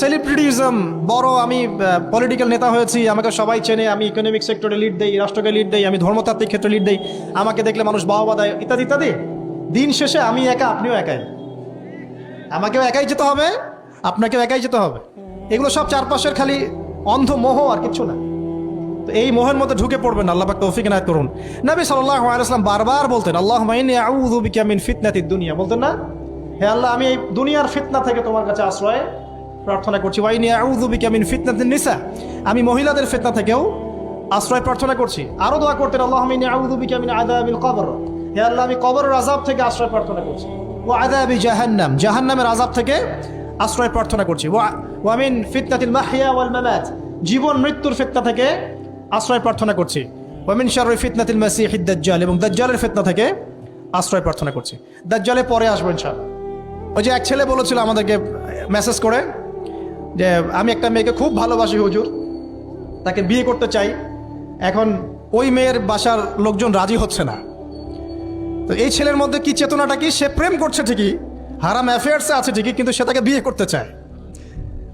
Celebritism, বড় আমি political নেতা হয়েছি, আমাকে সবাই চেনে, আমি ইকোনমিক সেক্টরে লিড দেই, রাষ্ট্রকে লিড দেই, আমি ধর্মতাত্ত্বিক ক্ষেত্রে লিড দেই, আমাকে দেখলে মানুষ বাহবা দেয়, ইত্যাদি ইত্যাদি। দিন শেষে আমি একা, আপনিও একাই। আমাকেও একাই যেতে হবে, আপনাকেও একাই যেতে হবে। এগুলো সব চারপাশের খালি অন্ধ মোহ আর কিচ্ছু না। তো এই মোহের মধ্যে ঢুকে পড়বেন, আল্লাহ তৌফিক নায়ত করুন। নবী ওয়াসাল্লাম বারবার বলতেন আল্লাহ মাইনি ফিতনাতিদ দুনিয়া। বলতেন না, হে আল্লাহ, আমি এই দুনিয়ার ফিতনা থেকে তোমার কাছে আশ্রয়। প্রার্থনা করছি। ওয়াইনি আউযু বিকা মিন ফিতনাতিন নিসা। আমি মহিলাদের ফিতনা থেকেও আশ্রয় প্রার্থনা করছি। আরও দোয়া করতেন আল্লাহ মাইনি আউযু বিকা মিন আযাবিল কবর। হে আল্লাহ, আমি কবরের আযাব থেকে আশ্রয় প্রার্থনা করছি। ওয়া আযাবি জাহান্নাম, জাহান্নামের আযাব থেকে আশ্রয় প্রার্থনা করছি। ওয়া ওয়ামিন ফিতনাতিল মাহইয়া ওয়াল মামাত, জীবন মৃত্যুর ফিতনা থেকে আশ্রয় প্রার্থনা করছি। ওয়ামিন শাররি ফিতনাতিল মাসিহিদ দাজ্জাল এবং দাজ্জালের ফিতনা থেকে আশ্রয় প্রার্থনা করছি। দাজ্জালে পরে আসব ইনশাআল্লাহ। ওই যে এক ছেলে বলেছিল আমাদেরকে মেসেজ করে যে আমি একটা মেয়েকে খুব ভালোবাসি, হুজুর। তাকে বিয়ে করতে চাই। এখন ওই মেয়ের বাসার লোকজন রাজি হচ্ছে না। তো এই ছেলের মধ্যে কি চেতনাটা কি? সে প্রেম করছে ঠিকই, হারাম অ্যাফেয়ার্সে আছে ঠিকই, কিন্তু সে তাকে বিয়ে করতে চায়।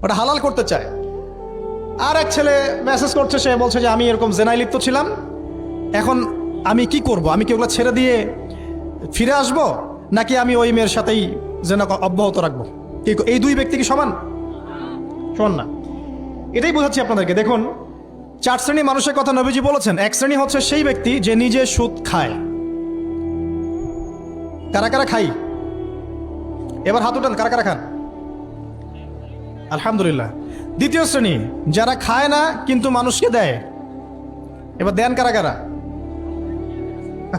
ওটা হালাল করতে চায়। আর এক ছেলে মেসেজ করছে, সে বলছে যে, আমি এরকম জেনাই লিপ্ত ছিলাম। এখন আমি কি করব? আমি কি ওগুলো ছেড়ে দিয়ে ফিরে আসব? নাকি আমি ওই মেয়ের সাথেই জেনা অব্যাহত রাখব? এই দুই ব্যক্তি কি সমান? সমান না। এটাই বোঝাচ্ছি আপনাদেরকে। দেখুন, চার শ্রেণি মানুষের কথা নবীজি বলেছেন, এক শ্রেণি হচ্ছে সেই ব্যক্তি যে নিজে সুদ খায়। কারা কারা খাই? এবার হাত উঠান, কারা কারা খান? আলহামদুলিল্লাহ। দ্বিতীয় শ্রেণি, যারা খায় না, কিন্তু মানুষকে দেয়। এবার দেন কারা কারা?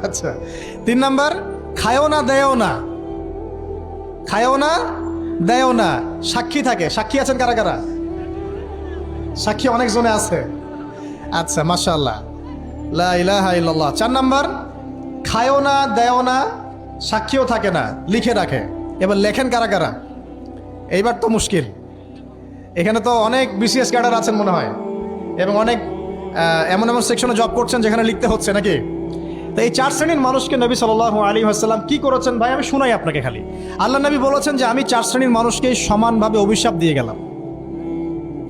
আচ্ছা তিন নাম্বার, খায়ও না, দেয়ও না। খায়ও না দেয়ও না। সাক্ষী থাকে। সাক্ষী আছেন কারা কারা? সাক্ষী অনেকজনে আছে। আচ্ছা ইল্লাল্লাহ। চার নাম্বার, খায়ও না, দেয়ও না, সাক্ষীও থাকে না, লিখে রাখে। এবার লেখেন কারা কারা? এইবার তো মুশকিল। এখানে তো অনেক বিসিএস ক্যাডার আছেন মনে হয়। এবং অনেক এমন এমন সেকশনে জব করছেন যেখানে লিখতে হচ্ছে নাকি? এই চার শ্রেণির মানুষকে নবী সাল আলী আসসালাম কি করেছেন? ভাই, আমি শোনাই আপনাকে খালি। আল্লাহ নবী বলেছেন যে, আমি চার শ্রেণির মানুষকে সমানভাবে অভিশাপ দিয়ে গেলাম।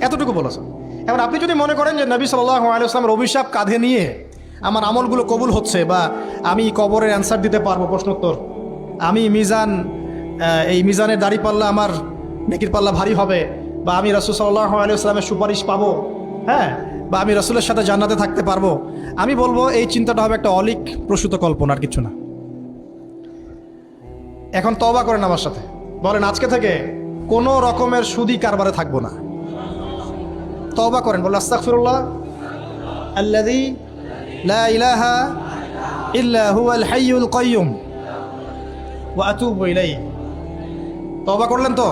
এতটুকু বলেছেন। এবার আপনি যদি মনে করেন যে, নবী সাল্লাহ আলাইসলামের অভিশাপ কাঁধে নিয়ে আমার আমলগুলো কবুল হচ্ছে বা আমি কবরের অ্যান্সার দিতে পারব, প্রশ্নোত্তর, আমি মিজান এই মিজানের দাড়ি পাল্লা আমার নেকির পাল্লা ভারী হবে বা আমি রসুল সাল্লাহ আলাইসলামের সুপারিশ পাবো হ্যাঁ? বা আমি রসুলের সাথে জান্নাতে থাকতে পারব, আমি বলব এই চিন্তাটা হবে একটা অলিক প্রসূত কল্পনা আর কিছু না। এখন তবা করেন আমার সাথে। বলেন, আজকে থেকে কোনো রকমের সুদি কারবারে থাকব না। তবা করেন বলে আস্তাগফিরুল্লাহ। আল্লাযী লা ইলাহা ইল্লা হুয়াল হাইয়ুল কাইয়ুম। ওয়া আতুবু ইলাইহি। তওবা করলেন তো?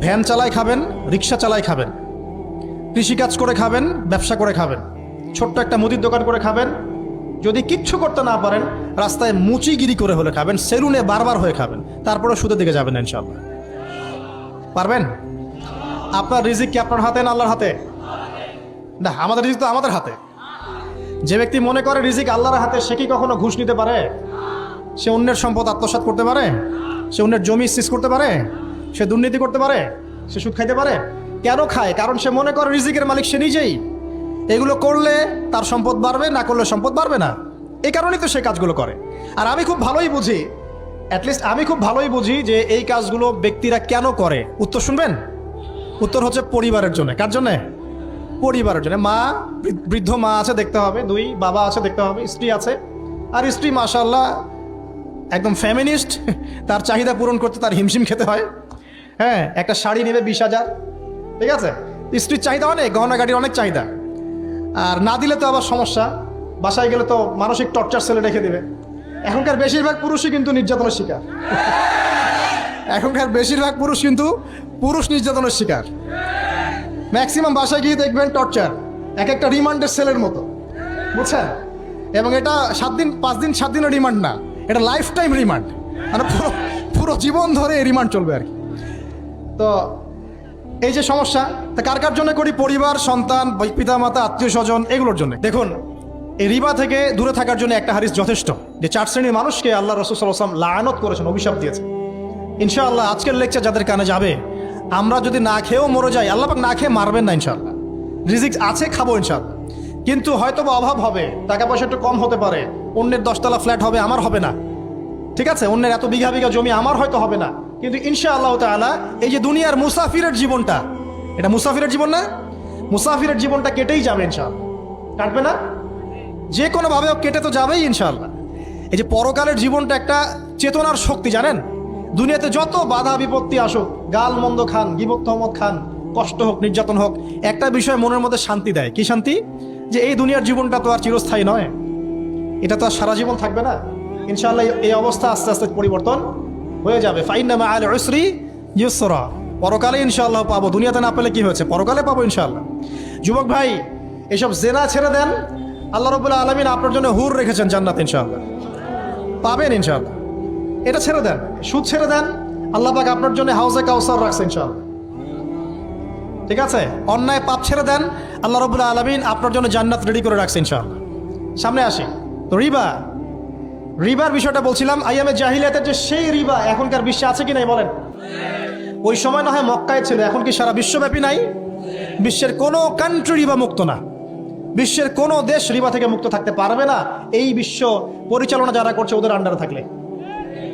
ভ্যান চালাই খাবেন রিক্সা চালাই খাবেন। কৃষিকাজ করে খাবেন, ব্যবসা করে খাবেন, ছোট্ট একটা মুদির দোকান করে খাবেন, যদি কিচ্ছু করতে না পারেন, রাস্তায় মুচিগিরি করে হলে খাবেন, সেলুনে বারবার হয়ে খাবেন তারপরে সুদের দিকে যাবেন ইনশাল্লাহ পারবেন? আপনার রিজিক কি আপনার হাতে না আল্লাহর হাতে? না, আমাদের রিজিক তো আমাদের হাতে। যে ব্যক্তি মনে করে রিজিক আল্লাহর হাতে, সে কি কখনো ঘুষ নিতে পারে? সে অন্যের সম্পদ আত্মসাৎ করতে পারে? সে অন্যের জমি সিজ করতে পারে? সে দুর্নীতি করতে পারে? সে সুদ খাইতে পারে? কেন খায়? কারণ সে মনে করে রিজিকের মালিক সে নিজেই। এগুলো করলে তার সম্পদ বাড়বে, না করলে সম্পদ বাড়বে না। এই কারণেই তো সে কাজগুলো করে। আর আমি খুব ভালোই বুঝি অ্যাটলিস্ট আমি খুব ভালোই বুঝি যে এই কাজগুলো ব্যক্তিরা কেন করে। উত্তর শুনবেন? উত্তর হচ্ছে পরিবারের জন্য। কার জন্যে? পরিবারের জন্য। মা বৃদ্ধ মা আছে, দেখতে হবে। দুই, বাবা আছে, দেখতে হবে। স্ত্রী আছে। আর স্ত্রী মাশাল্লাহ একদম ফ্যামিনিস্ট তার চাহিদা পূরণ করতে তার হিমশিম খেতে হয়। হ্যাঁ একটা শাড়ি নেবে বিশ হাজার। ঠিক আছে? স্ত্রীর চাহিদা অনেক গহনা গাড়ির অনেক চাহিদা। আর না দিলে তো আবার সমস্যা। বাসায় গেলে তো মানসিক টর্চার সেলে রেখে দেবে। এখনকার বেশিরভাগ পুরুষই কিন্তু নির্যাতনের শিকার। এখনকার বেশিরভাগ পুরুষ কিন্তু পুরুষ নির্যাতনের শিকার। ম্যাক্সিমাম বাসায় গিয়ে দেখবেন টর্চার এক একটা রিমান্ডের সেলের মতো। বুঝছেন? এবং এটা সাত দিন, পাঁচ দিন, সাত দিনের রিমান্ড না। এটা লাইফ টাইম রিমান্ড। মানে পুরো পুরো জীবন ধরে রিমান্ড চলবে আর কি। তো এই যে সমস্যা, তা কার কার জন্য করি? পরিবার, সন্তান পিতা মাতা আত্মীয় স্বজন, এগুলোর জন্য। দেখুন, এই রিবা থেকে দূরে থাকার জন্য একটা হারিস যথেষ্ট, যে চার শ্রেণির মানুষকে আল্লাহ রসুল সাল্লাম লায়নত করেছেন, অভিশাপ দিয়েছে ইনশাআল্লাহ, আজকের লেকচার যাদের কানে যাবে, আমরা যদি না খেয়েও মরে যাই, আল্লাহ না খেয়ে মারবেন না ইনশাআল্লাহ। রিজিক আছে, খাব ইনশাআল্লাহ। কিন্তু হয়তো বা অভাব হবে, টাকা পয়সা একটু কম হতে পারে, অন্যের দশতলা ফ্ল্যাট হবে, আমার হবে না। ঠিক আছে? অন্যের এত বিঘা বিঘা জমি, আমার হয়তো হবে না। কিন্তু ইনশা আল্লাহ তাআলা এই যে দুনিয়ার মুসাফিরের জীবনটা, এটা মুসাফিরের জীবন না? মুসাফিরের জীবনটা কেটেই যাবে ইনশাআল্লাহ। কাটবে না? যে কোনোভাবে কেটে তো যাবেই ইনশাআল্লাহ। এই যে পরকালের জীবনটা একটা চেতনার শক্তি, জানেন? দুনিয়াতে যত বাধা বিপত্তি আসুক, গাল মন্দ খান, গিবত তহমত খান, কষ্ট হোক, নির্যাতন হোক, একটা বিষয় মনের মধ্যে শান্তি দেয়। কি শান্তি? যে এই দুনিয়ার জীবনটা তো আর চিরস্থায়ী নয়। এটা তো আর সারা জীবন থাকবে না। ইনশাআল্লাহ এই অবস্থা আস্তে আস্তে পরিবর্তন হয়ে যাবে। ফাইনামা আল উসরি ইউসরা। পরকালে ইনশাল্লাহ পাবো। দুনিয়াতে না পেলে কি হয়েছে? পরকালে পাবো ইনশাআল্লাহ। যুবক ভাই, এসব জেনা ছেড়ে দেন। আল্লাহ রবুল্লাহ আলমিন আপনার জন্য হুর রেখেছেন জান্নাত ইনশাআল্লাহ। পাবেন ইনশাআল্লাহ। এটা ছেড়ে দেন। সুদ ছেড়ে দেন। আল্লাহ পাক আপনার জন্য হাউসে কাউসার রাখছে ইনশাআল্লাহ। ঠিক আছে? অন্যায় পাপ ছেড়ে দেন। আল্লাহ রবুল্লাহ আলমিন আপনার জন্য জান্নাত রেডি করে রাখছে ইনশাআল্লাহ। সামনে আসি। তো রিবা রিবার বিষয়টা বলছিলাম, আই আইয়ামে জাহিলিয়াতের যে সেই রিবা এখনকার বিশ্বে আছে কি নাই বলেন? ওই সময় না হয় মক্কায় ছিল, এখন কি সারা বিশ্বব্যাপী নাই? বিশ্বের কোনো কান্ট্রি রিবা মুক্ত না। বিশ্বের কোনো দেশ রিবা থেকে মুক্ত থাকতে পারবে না, এই বিশ্ব পরিচালনা যারা করছে ওদের আন্ডারে থাকলে।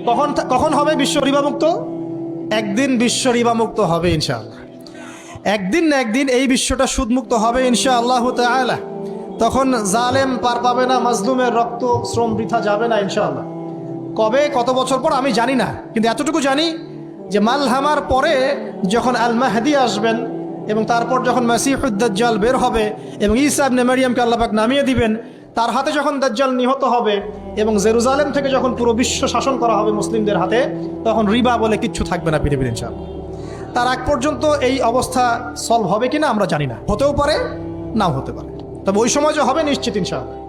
কখন কখন হবে বিশ্ব রিবা মুক্ত? একদিন বিশ্ব রিবা মুক্ত হবে ইনশাআল্লাহ। একদিন না একদিন এই বিশ্বটা সুদমুক্ত হবে ইনশা আল্লাহ তাআলা। তখন জালেম পার পাবে না, মাজলুমের রক্ত শ্রম বৃথা যাবে না ইনশাল্লাহ কবে, কত বছর পর আমি জানি না, কিন্তু এতটুকু জানি যে মালহামার পরে যখন আল মাহদি আসবেন এবং তারপর যখন মাসিহুদ্দাজ্জাল বের হবে এবং ঈসা ইবনে মারিয়ামকে আল্লাপাক নামিয়ে দিবেন, তার হাতে যখন দাজ্জাল নিহত হবে এবং জেরুজালেম থেকে যখন পুরো বিশ্ব শাসন করা হবে মুসলিমদের হাতে, তখন রিবা বলে কিচ্ছু থাকবে না পৃথিবীর ইনশাআল্লাহ। তার আগ পর্যন্ত এই অবস্থা সলভ হবে কিনা আমরা জানি না। হতেও পারে, নাও হতে পারে। তবে ওই সময় যে হবে নিশ্চিত ইনশাআল্লাহ।